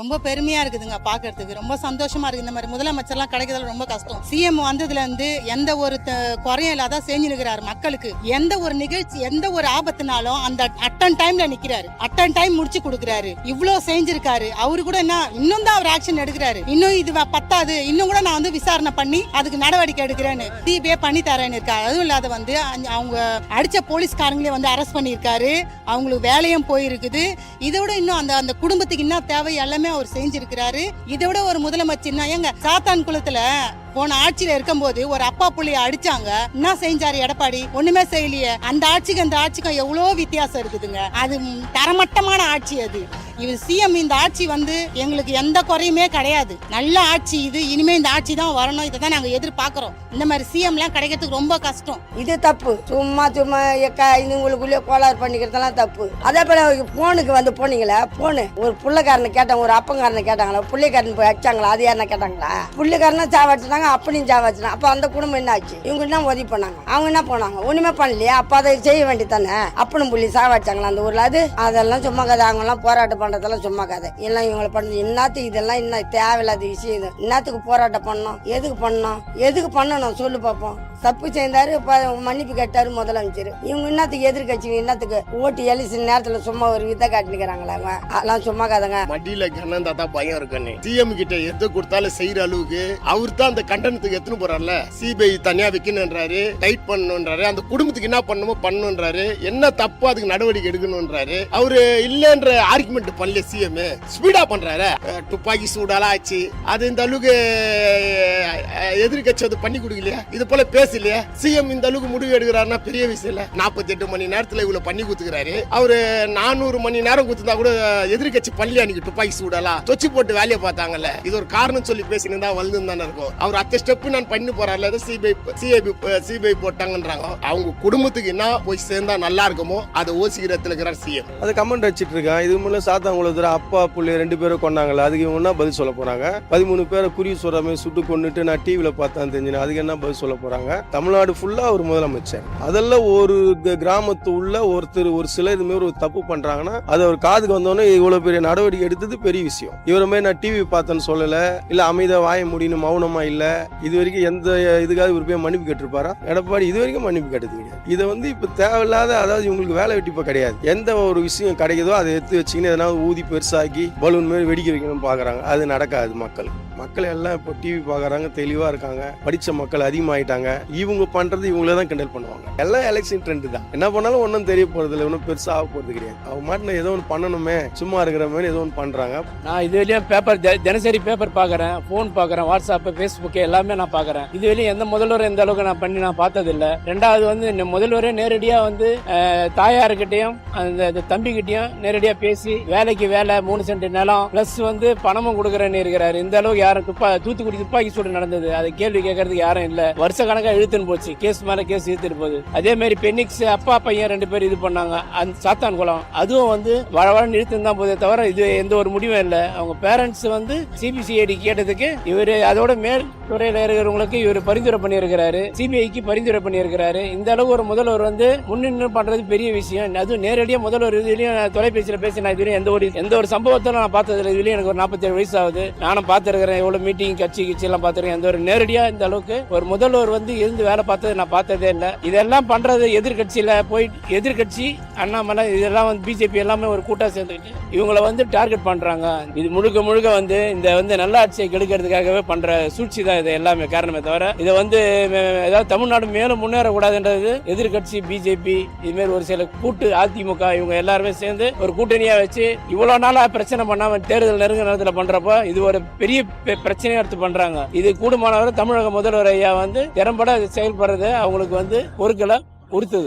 ரொம்ப பெருமையா இருக்குதுங்க பாக்குறதுக்கு. ரொம்ப சந்தோஷமா இருக்கு. இந்த மாதிரி முதலமைச்சர்லாம் கிடைக்கிறதுல ரொம்ப கஷ்டம். சிஎம் வந்ததுல இருந்து எந்த ஒரு த- குறையும் இல்லாத செஞ்சு நிற்கிறாரு மக்களுக்கு. எந்த ஒரு நிகழ்ச்சி எந்த ஒரு ஆபத்துனாலும் அந்த அட்டன் டைம்ல நிக்கிறாரு. அட்டன் டைம் முடிச்சு கொடுக்குறாரு. இவ்வளோ செஞ்சிருக்காரு. அவரு கூட என்ன இன்னும் தான் அவர் ஆக்ஷன் எடுக்கிறாரு. இன்னும் இது பத்தாது. இன்னும் கூட நான் வந்து விசாரணை பண்ணி அதுக்கு நடவடிக்கை எடுக்கிறேன்னு சிபிஐ பண்ணி தரேன்னு இருக்காரு. அதுவும் இல்லாத வந்து அவங்க அடிச்ச போலீஸ்காரங்களே வந்து அரெஸ்ட் பண்ணியிருக்காரு. அவங்களுக்கு வேலையும் போயிருக்குது. இதை விட இன்னும் அந்த அந்த குடும்பத்துக்கு என்ன தேவை எல்லாமே அவர் செஞ்சிருக்கிறாரு. இதை விட ஒரு முதலமைச்சர்னா ஏங்க சாத்தான் குளத்துல போன ஆட்சியில இருக்கும்போது ஒரு அப்பா புள்ளைய அடிச்சாங்க. என்ன செஞ்சாரு எடப்பாடி? ஒண்ணுமே செய்யலையே. அந்த ஆட்சிக்கு அந்த ஆட்சிக்கும் எவ்வளோ வித்தியாசம் இருக்குதுங்க. அது தரமட்டமான ஆட்சி அது. இது சிஎம் இந்த ஆட்சி வந்து எங்களுக்கு எந்த குறையுமே கிடையாது. நல்ல ஆட்சி இது. இனிமே இந்த ஆட்சி தான் வரணும். இதை தான் நாங்கள் எதிர்பார்க்குறோம். இந்த மாதிரி சிஎம்லாம் கிடைக்கிறதுக்கு ரொம்ப கஷ்டம். இது தப்பு. சும்மா சும்மா எக்கா இதுங்களுக்குள்ளே கோளாறு பண்ணிக்கிறதெல்லாம் தப்பு. அதே போல போனுக்கு வந்து போனீங்களே போனு ஒரு பிள்ளைக்காரனை கேட்டாங்க ஒரு அப்பங்காரனை கேட்டாங்களா புள்ளைக்காரன் போய் அடிச்சாங்களா அது யாருன்னா கேட்டாங்களா? புள்ளைக்காரனை பண்ணாங்க அப்படியும் சாவடிச்சிட்டாங்க அப்போ அந்த குடும்பம் என்ன ஆச்சு இவங்க என்ன உதவி பண்ணாங்க? அவங்க என்ன போனாங்க? ஒண்ணுமே பண்ணலையா. அப்போ அதை செய்ய வேண்டியதானே அப்பனும் புள்ளி சாவாச்சாங்களா அந்த ஊரில்? அது அதெல்லாம் சும்மா கதை. அவங்கெல்லாம் போராட்டம் பண்ணுறதெல்லாம் சும்மா கதை. எல்லாம் இவங்களை பண்ண என்னத்துக்கு இதெல்லாம் என்ன தேவையில்லாத விஷயம் இது. என்னத்துக்கு போராட்டம் பண்ணோம் எதுக்கு பண்ணோம் எதுக்கு பண்ணணும்? சொல்லு பார்ப்போம் தப்பு செய்தாரு ப- மன்னிப்பு கேட்டாரு முதலமைச்சர். இவங்க என்னத்துக்கு எதிர்கட்சி என்னத்துக்கு? ஓட்டு எலிசி நேரத்துல சும்மா ஒரு வித்தை காட்டினுக்கிறாங்களா அவங்க. அதெல்லாம் சும்மா கதைங்க. மடியில கண்ணன் தாத்தா பயம் இருக்குன்னு சிஎம் கிட்ட எது கொடுத்தாலும் செய்யற அளவுக்கு அவர் தான் அந்த கண்டனத்துக்கு எத்தனை போறாருல? சிபிஐ தனியா வைக்கணுன்றாரு டைட் பண்ணணுன்றாரு அந்த குடும்பத்துக்கு என்ன பண்ணணுமோ பண்ணணுன்றாரு என்ன தப்பு அதுக்கு நடவடிக்கை எடுக்கணுன்றாரு அவரு இல்லன்ற ஆர்குமெண்ட் பண்ணல சிஎம் ஸ்பீடா பண்றாரு. துப்பாக்கி சூடாலாம் ஆச்சு அது இந்த அளவுக்கு எதிர்கட்சி அது பண்ணி கொடுக்கலையா? இது போல பேசலையா? சிஎம் இந்த அளவுக்கு முடிவு எடுக்கிறாருன்னா பெரிய விஷயம் இல்ல. நாற்பத்தி எட்டு மணி நேரத்துல இவ்வளவு பண்ணி கொடுத்துக்கிறாரு. அவரு நானூறு மணி நேரம் கொடுத்துருந்தா கூட எதிர்கட்சி பள்ளி அன்னைக்கு துப்பாக்கி சூடாலா தொச்சு போட்டு வேலையை பார்த்தாங்கல்ல. இது ஒரு காரணம் சொல்லி பேசினதா வந்து தானே இருக்கும். அவர் அத்த ஸ்டெப் நான் பண்ணி போறாருல சிபிஐ சிஐபி சிபிஐ போட்டாங்கன்றாங்க. அவங்க குடும்பத்துக்கு என்ன போய் சேர்ந்தா நல்லா இருக்குமோ அதை ஓசிக்கிறதுல இருக்கிற சிஎம் அது கமெண்ட் வச்சுட்டு இருக்கான் இது முன்ன சாத்தாங்குளத்துல அப்பா புள்ளி ரெண்டு பேரும் கொண்டாங்களே அதுக்கு இவங்க என்ன பதில் சொல்ல போறாங்க? பதிமூணு பேரை குறி சொல்ற மாதிரி சுட்டு கொண்டுட்டு நான் டிவியில பார்த்தேன் தெரிஞ்சுன்னு. அதுக்கு என்ன பதில் சொல்ல போறாங்க? தமிழ்நாடு ஃபுல்லா ஒரு முதலமைச்சர். அதெல்லாம் ஒரு க- கிராமத்து உள்ள ஒருத்தர் ஒரு சிலர் இது மாதிரி ஒரு தப்பு பண்றாங்கன்னா அது ஒரு காதுக்கு வந்தோடனே இவ்வளவு பெரிய நடவடிக்கை எடுத்தது பெரிய விஷயம். இவர நான் டிவி பார்த்தேன்னு சொல்லல. இல்ல அமைதியா வாய முடியும் மௌனமா இல்ல. இது வரைக்கும் எந்த இதுக்காக இவர் போய் மன்னிப்பு கேட்டிருப்பாரா? எடப்பாடி இது வரைக்கும் மன்னிப்பு கேட்டது கிடையாது இதை வந்து இப்போ தேவையில்லாத அதாவது இவங்களுக்கு வேலை வெட்டி இப்போ கிடையாது. எந்த ஒரு விஷயம் கிடைக்குதோ அதை எடுத்து வச்சுக்கின்னு எதனா ஊதி பெருசாக்கி பலூன் மாதிரி வெடிக்க வைக்கணும்னு பாக்குறாங்க. அது நடக்காது மக்கள். மக்கள் எல்லாம் இப்போ டிவி பார்க்குறாங்க தெளிவாக இருக்காங்க. படித்த மக்கள் அதிகமாகிட்டாங்க இவங்க பண்ணுறது இவங்களே தான் கிண்டல் பண்ணுவாங்க. எல்லாம் எலெக்ஷன் ட்ரெண்ட் தான். என்ன பண்ணாலும் ஒன்றும் தெரிய போகிறது இல்லை ஒன்றும் பெருசாக ஆக போகிறது கிடையாது. அவங்க மாட்டின ஏதோ ஒன்று பண்ணணுமே. சும்மா இருக்கிற மாதிரி ஏதோ ஒன்று பண்ணுறாங்க நான் இது வழியாக பேப்பர் தினசரி பேப்பர் பார்க்குறேன். ஃபோன் பார்க்குறேன். வாட்ஸ்அப்பு ஃபேஸ்புக்கு எல்லாமே நான் பார்க்குறேன். இது வரையும் எந்த முதல்வர் எந்த அளவுக்கு நான் பண்ணி நான் பார்த்ததில்ல. ரெண்டாவது வந்து முதல்வரே நேரடியாக வந்து தாயாருக்கிட்டையும் அந்த அந்த தம்பிக்கிட்டையும் நேரடியாக பேசி வேலைக்கு வேலை மூணு சென்ட் நிலம் ப்ளஸ் வந்து பணமும் கொடுக்குறேன்னு இருக்கிறாரு. இந்த அளவுக்கு யாரும் துப்பா தூத்துக்குடி துப்பாக்கி சூடு நடந்தது. அதை கேள்வி கேட்கறதுக்கு யாரும் இல்ல. வருஷ கணக்கா இழுத்துன்னு போச்சு. கேஸ் மேல கேஸ் இழுத்துட்டு போகுது. அதே மாதிரி பெனிக்ஸ் அப்பா பையன் ரெண்டு பேரும் இது பண்ணாங்க. அந்த சாத்தான் குளம். அதுவும் வந்து வளவளன்னு இழுத்துன்னு தான் போதே தவிர இது எந்த ஒரு முடிவும் இல்லை. அவங்க பேரண்ட்ஸ் வந்து சிபிசிஐடி கேட்டதுக்கு இவர் அதோட மேல் துறையில இருக்கிறவங்களுக்கு இவர் பரிந்துரை பண்ணியிருக்கிறாரு. சிபிஐக்கு பரிந்துரை பண்ணியிருக்கிறாரு. இந்த அளவு ஒரு முதல்வர் வந்து முன்னின்று பண்றது பெரிய விஷயம். அதுவும் நேரடியாக முதல்வர் இதுலயும் தொலைபேசியில் பேசி நான் இதுலயும் எந்த ஒரு எந்த ஒரு சம்பவத்தை நான் பார்த்ததில்ல. இதுலயும் எனக்கு ஒரு நாற்பத்தேழு வயசு ஆகுது. நானும் பார்த்துருக்கிறேன். எவ்வளோ மீட்டிங் கட்சி கட்சியெல்லாம் பார்த்துருக்கேன் எந்த ஒரு நேரடியாக இந்த அளவுக்கு ஒரு முதல்வர் வந்து இருந்து வேலை பார்த்தது நான் பார்த்ததே இல்லை. இதெல்லாம் பண்ணுறது எதிர்கட்சியில் போய் எதிர்கட்சி அண்ணாமலை இதெல்லாம் வந்து பிஜேபி எல்லாமே ஒரு கூட்டாக சேர்ந்துக்கிட்டு இவங்களை வந்து டார்கெட் பண்ணுறாங்க இது முழுக்க முழுக்க வந்து இந்த வந்து நல்ல ஆட்சியை கெடுக்கிறதுக்காகவே பண்ணுற சூழ்ச்சி தான் இது எல்லாமே காரணமே தவிர இதை வந்து ஏதாவது தமிழ்நாடு மேலும் முன்னேறக்கூடாதுன்றது எதிர்கட்சி பிஜேபி இதுமாரி ஒரு சில கூட்டு அதிமுக இவங்க எல்லாருமே சேர்ந்து ஒரு கூட்டணியாக வச்சு இவ்வளோ நாளாக பிரச்சனை பண்ணாமல் தேர்தல் நெருங்க நேரத்தில் பண்ணுறப்போ இது ஒரு பெரிய பிரச்சனையை எடுத்து பண்றாங்க. இது கூடுமானவரை தமிழக முதல்வர் ஐயா வந்து திறம்பட செயல்படுறது அவங்களுக்கு வந்து பொருட்களை உறுத்துது.